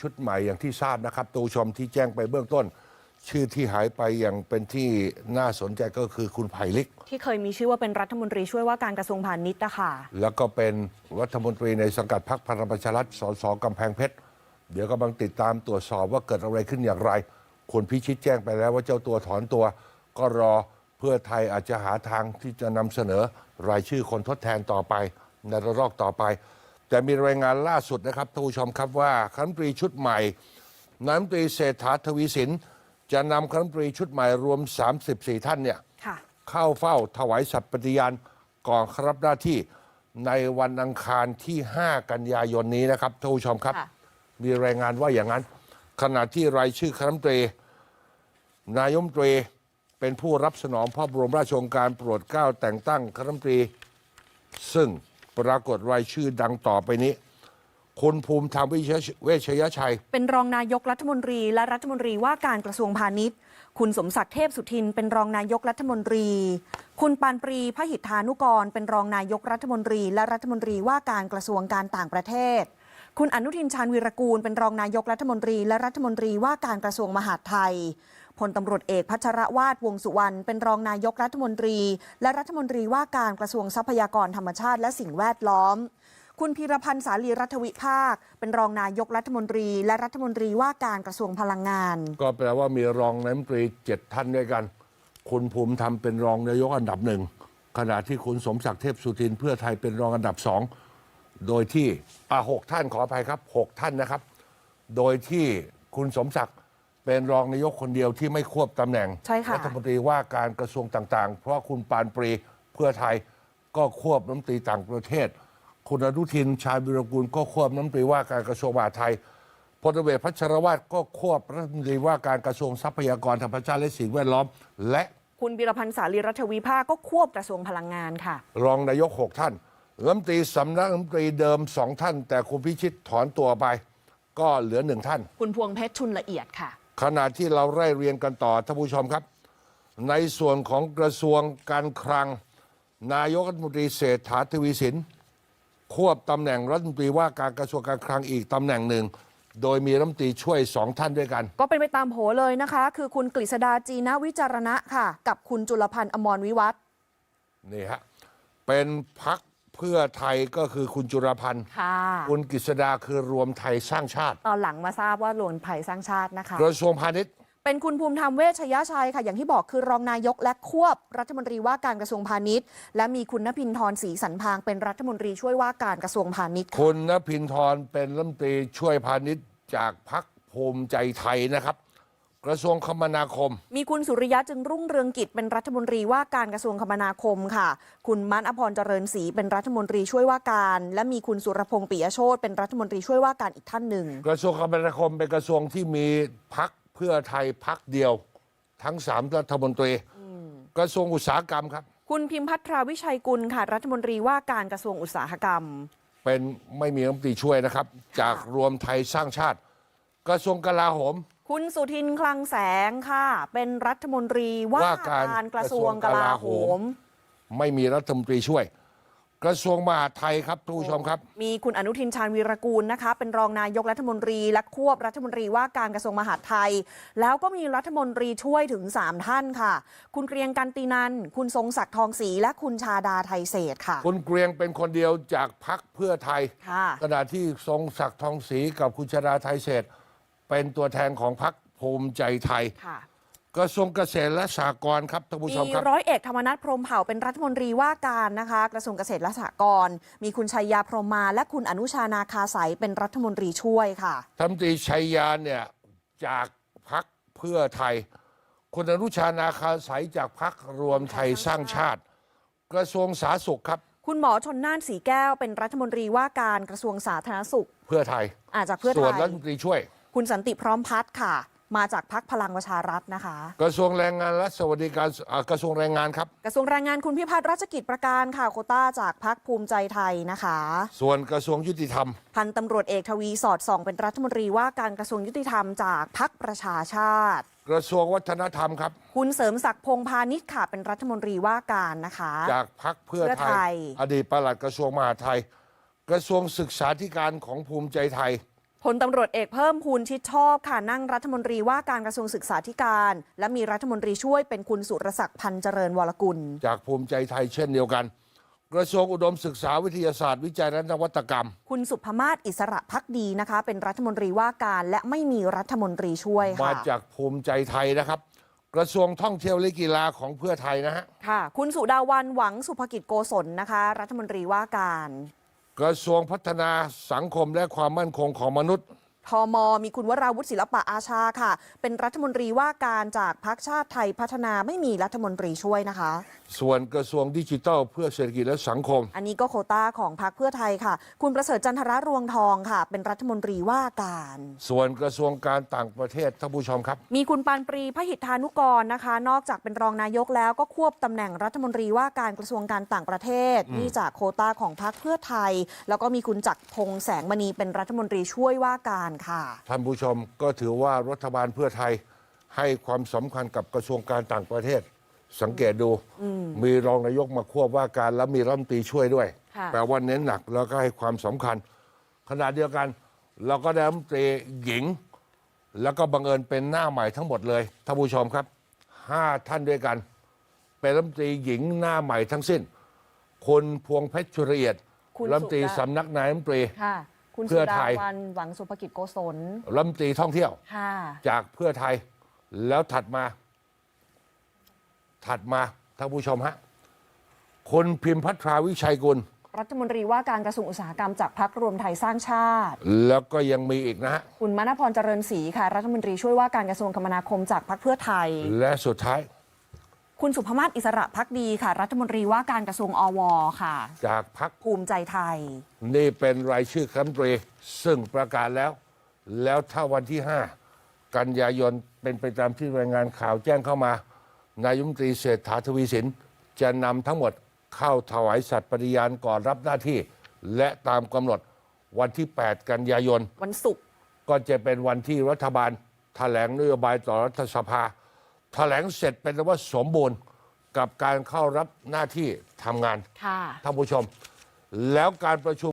ชุดใหม่อย่างที่ทราบนะครับตูชมที่แจ้งไปเบื้องต้น ชื่อที่หายไปอย่างเป็นที่น่าสนใจก็คือคุณไผ่ลิก ที่เคยมีชื่อว่าเป็นรัฐมนตรีช่วยว่าการกระทรวงพาณิชย์นะคะแล้วก็เป็นรัฐมนตรีในสังกัดพรรคพลังประชารัฐสสกำแพงเพชรเดี๋ยวกำลังติดตามตรวจสอบว่าเกิดอะไรขึ้นอย่างไรคุณพิชิตแจ้งไปแล้วว่าเจ้าตัวถอนตัว ก็รอเพื่อไทยอาจจะหาทางที่จะนำเสนอรายชื่อคนทดแทนต่อไปในระลอกต่อไป แต่มีรายงานล่าสุดนะครับท่านผู้ชมครับว่าคณะรัฐมนตรีชุดใหม่นายกรัฐมนตรีเศรษฐาทวีสิน จะนำคณะรัฐมนตรีชุดใหม่รวม 34 ท่านเนี่ยค่ะเข้าเฝ้าถวายสัตย์ปฏิญาณก่อนครับหน้าที่ในวันอังคารที่ 5 กันยายนนี้นะครับท่านผู้ชมครับค่ะมีรายงานว่าอย่างนั้น ขณะที่รายชื่อคณะรัฐมนตรี นายกรัฐมนตรีเป็นผู้รับสนองพระบรมราชโองการโปรดเกล้าแต่งตั้งคณะรัฐมนตรีซึ่ง ปรากฏรายชื่อดังต่อไปนี้ คุณภูมิธรรมเวชยชัย เป็นรองนายกรัฐมนตรีและรัฐมนตรีว่าการกระทรวงพาณิชย์ คุณสมศักดิ์เทพสุทิน เป็นรองนายกรัฐมนตรี คุณปานปรีพหิทธานุกร เป็นรองนายกรัฐมนตรี และรัฐมนตรีว่าการกระทรวงการต่างประเทศ คุณอนุทินชาญวีรกูล เป็นรองนายกรัฐมนตรี และรัฐมนตรีว่าการกระทรวงมหาดไทย ลตำรวจเอกพัชรวาทวงสุวรรณเป็นรองนายกรัฐมนตรี และรัฐมนตรีว่าการกระทรวงทรัพยากรธรรมชาติและสิ่งแวดล้อม คุณพีรพันธ์สาลีรัฐวิภาค เป็นรองนายกรัฐมนตรี และรัฐมนตรีว่าการกระทรวงพลังงาน ก็แปลว่ามีรองนายกรัฐมนตรีเจ็ดท่านด้วยกัน คุณภูมิธรรมเป็นรองนายกอันดับหนึ่งขณะที่คุณสมศักดิ์เทพสุทินเพื่อไทยเป็นรองอันดับสองโดยที่อ่าหกท่านขออภัยครับหกท่านนะครับ โดยที่คุณสมศักดิ์ เป็นรองนายกคนเดียวที่ไม่ควบตำแหน่งใช่ค่ะ รัฐมนตรีว่าการกระทรวงต่างๆ เพราะคุณปานปรีเพื่อไทยก็ควบรัฐมนตรีต่างประเทศ คุณอนุทินชาญวิรกูลก็ควบรัฐมนตรีว่าการกระทรวงมหาดไทยพลตำรวจเอกพัชรวาทก็ควบรัฐมนตรีว่าการกระทรวงทรัพยากรธรรมชาติและสิ่งแวดล้อม และคุณพีรพันธ์สาลีรัฐวิภาคก็ควบกระทรวงพลังงานค่ะ รองนายกหกท่านรัฐมนตรีสำนักรัฐมนตรีเดิมสองท่าน แต่คุณพิชิตถอนตัวไป ก็เหลือหนึ่งท่าน คุณพวงเพชรชุนละเอียดค่ะ ขณะที่เราไล่เรียงกันต่อท่านผู้ชมครับ ในส่วนของกระทรวงการคลัง นายกรัฐมนตรีเศรษฐาทวีสิน ควบตำแหน่งรัฐมนตรีว่าการกระทรวงการคลังอีกตำแหน่งหนึ่ง โดยมีรัฐมนตรีช่วยสองท่านด้วยกัน ก็เป็นไปตามโผเลยนะคะ คือคุณกฤษดาจีนวิจารณะค่ะ กับคุณจุลพันธ์อมรวิวัฒน์นี่ฮะเป็นพัก เพื่อไทยก็คือคุณจุรพันธ์ค่ะคุณกฤษดาคือรวมไทยสร้างชาติ ตอนหลังมาทราบว่าหลวนไผ่สร้างชาตินะคะ กระทรวงพาณิชย์ เป็นคุณภูมิธรรมเวชยชัยค่ะ อย่างที่บอกคือรองนายกและควบรัฐมนตรีว่าการกระทรวงพาณิชย์ และมีคุณนภินทร์ศรีสันพางเป็นรัฐมนตรีช่วยว่าการกระทรวงพาณิชย์ค่ะคุณนภินทร์เป็นรัฐมนตรีช่วยพาณิชย์จากพักภูมิใจไทยนะครับ กระทรวงคมนาคม มีคุณสุริยะจึงรุ่งเรืองกิจเป็นรัฐมนตรีว่าการกระทรวงคมนาคมค่ะ คุณมณอภรณ์เจริญศรีเป็นรัฐมนตรีช่วยว่าการ และมีคุณสุรพงษ์ปิยโชตเป็นรัฐมนตรีช่วยว่าการอีกท่านหนึ่ง กระทรวงคมนาคมเป็นกระทรวงที่มีพักเพื่อไทยพักเดียว ทั้งสามรัฐมนตรี กระทรวงอุตสาหกรรมครับ คุณพิมพัทราวิชัยกุลค่ะ รัฐมนตรีว่าการกระทรวงอุตสาหกรรม เป็นไม่มีรัฐมนตรีช่วยนะครับ จากรวมไทยสร้างชาติ กระทรวงกลาโหม คุณสุทินคลังแสงค่ะ เป็นรัฐมนตรีว่าว่าการการกระทรวงกลาโหมไม่มีรัฐมนตรีช่วย กระทรวงมหาดไทยครับทุกผู้ชมครับ มีคุณอนุทินชาญวีรกูลนะคะ เป็นรองนายกรัฐมนตรีและควบรัฐมนตรีว่าการกระทรวงมหาดไทย แล้วก็มีรัฐมนตรีช่วยถึง 3 ท่านค่ะ คุณเกรียงกันตินันคุณทรงศักดิ์ทองศรีและคุณชาดาไทยเศษค่ะ คุณเกรียงเป็นคนเดียวจากพักเพื่อไทยค่ะ ขณะที่ทรงศักดิ์ทองศรีกับคุณชาดาไทยเศษ เป็นตัวแทนของพรรคภูมิใจไทย ค่ะกระทรวงเกษตรและสหกรณ์ครับท่านผู้ชมมีครับ ร้อยเอกธรรมนัฐพรหมเผ่าเป็นรัฐมนตรีว่าการนะคะ กระทรวงเกษตรและสหกรณ์มีคุณชัยยาพรหมมา และคุณอนุชานาคาสายเป็นรัฐมนตรีช่วยค่ะ ท่านรัฐมนตรีชัยยานเนี่ยจากพักเพื่อไทย คุณอนุชานาคาสายจากพักรวมไทยสร้างชาติ กระทรวงสาธารณสุขครับคุณหมอชนน่านสีแก้วเป็นรัฐมนตรีว่าการกระทรวงสาธารณสุขเพื่อไทย อาจากเพื่อส่ไทวนย รัฐมนตรีช่วย คุณสันติพร้อมพัฒน์ค่ะ มาจากพักพลังประชารัฐนะคะ กระทรวงแรงงานและสวัสดิการอ่ากระทรวงแรงงานครับ กระทรวงแรงงานคุณพิพัฒน์รัชกิจประการค่ะโควต้าจากพักภูมิใจไทยนะคะ ส่วนกระทรวงยุติธรรม พันตำรวจเอกทวีสอดส่อง เป็นรัฐมนตรีว่าการกระทรวงยุติธรรมจากพักประชาชาติ กระทรวงวัฒนธรรมครับ คุณเสริมศักดิ์พงษ์พาณิชย์ค่ะ เป็นรัฐมนตรีว่าการนะคะ จากพักเพื่อเพื่อไทไทย ย อดีตปลัดกระทรวงมหาดไทย กระทรวงศึกษาธิการของภูมิใจไทย พลตำรวจเอกเพิ่มพูนชิดชอบค่ะนั่งรัฐมนตรีว่าการกระทรวงศึกษาธิการ และมีรัฐมนตรีช่วยเป็นคุณสุรศักดิ์พันธ์เจริญวรกุล จากภูมิใจไทยเช่นเดียวกัน กระทรวงอุดมศึกษาวิทยาศาสตร์วิจัยและนวัตกรรม คุณสุภมาศอิสระพักดีนะคะ เป็นรัฐมนตรีว่าการและไม่มีรัฐมนตรีช่วยมาค่ะจากภูมิใจไทยนะครับกระทรวงท่องเที่ยวและกีฬาของเพื่อไทยนะฮะค่ะ คุณสุดาวันหวังสุภกิจโกศลนะคะ รัฐมนตรีว่าการ กระทรวงพัฒนาสังคมและความมั่นคงของมนุษย์ ทมมีคุณวราวุฒิศิลปะอาชาค่ะ เป็นรัฐมนตรีว่าการจากพรรคชาติไทยพัฒนาไม่มีรัฐมนตรีช่วยนะคะ ส่วนกระทรวงดิจิทัลเพื่อเศรษฐกิจและสังคม อันนี้ก็โควต้าของพรรคเพื่อไทยค่ะ คุณประเสริฐจันทรรวงทองค่ะ เป็นรัฐมนตรีว่าการ ส่วนกระทรวงการต่างประเทศท่านผู้ชมครับ มีคุณปานปรีพหิทธานุกรนะคะ นอกจากเป็นรองนายกแล้วก็ควบตำแหน่งรัฐมนตรีว่าการกระทรวงการต่างประเทศนี่จากโควต้าของพรรคเพื่อไทย แล้วก็มีคุณจักรพงษ์แสงมณีเป็นรัฐมนตรีช่วยว่าการค่ะ ท่านผู้ชมก็ถือว่ารัฐบาลเพื่อไทยให้ความสำคัญกับกระทรวงการต่างประเทศ สังเกตดูมีรองนายกมาควบว่าการแล้วมีรัฐมนตรีช่วยด้วย ค่ะ แปลว่าเน้นหนักแล้วก็ให้ความสำคัญ ขณะเดียวกัน เราก็ได้รัฐมนตรีหญิง แล้วก็บังเอิญเป็นหน้าใหม่ทั้งหมดเลยท่านผู้ชมครับห้าท่านด้วยกัน เป็นรัฐมนตรีหญิงหน้าใหม่ทั้งสิ้นคุณพวงเพชรชุระเอียดคุณรัฐมนตรีสุดา สำนักนายรัฐมนตรี ค่ะ คุณเพื่สุอดาไทย วันหวังสุภกิจโกศลรัฐมนตรีท่องเที่ยว ค่ะ จากเพื่อไทยแล้วถัดมา ถัดมาท่านผู้ชมฮะคุณพิมพัทราวิชัยกุล รัฐมนตรีว่าการกระทรวงอุตสาหกรรมจากพรรครวมไทยสร้างชาติ แล้วก็ยังมีอีกนะฮะ คุณมณพรเจริญศรีค่ะ รัฐมนตรีช่วยว่าการกระทรวงคมนาคมจากพรรคเพื่อไทย และสุดท้าย คุณสุภมาศอิสระพักดีค่ะ รัฐมนตรีว่าการกระทรวงอวค่ะ จากพักภูมิใจไทย นี่เป็นรายชื่อคณะรัฐมนตรีซึ่งประกาศแล้ว แล้วถ้าวันที่ 5 กันยายนเป็นไปตามที่รายงานข่าวแจ้งเข้ามา นายกรัฐมนตรีเศรษฐาทวีสิน จะนำทั้งหมดเข้าถวายสัตย์ปฏิญาณก่อนรับหน้าที่ และตามกำหนดวันที่ 8 กันยายน วันศุกร์ก็จะเป็นวันที่รัฐบาลแถลงนโยบายต่อรัฐสภา แถลงเสร็จเป็นว่าสมบูรณ์กับการเข้ารับหน้าที่ทำงานค่ะ ท่านผู้ชม แล้วการประชุม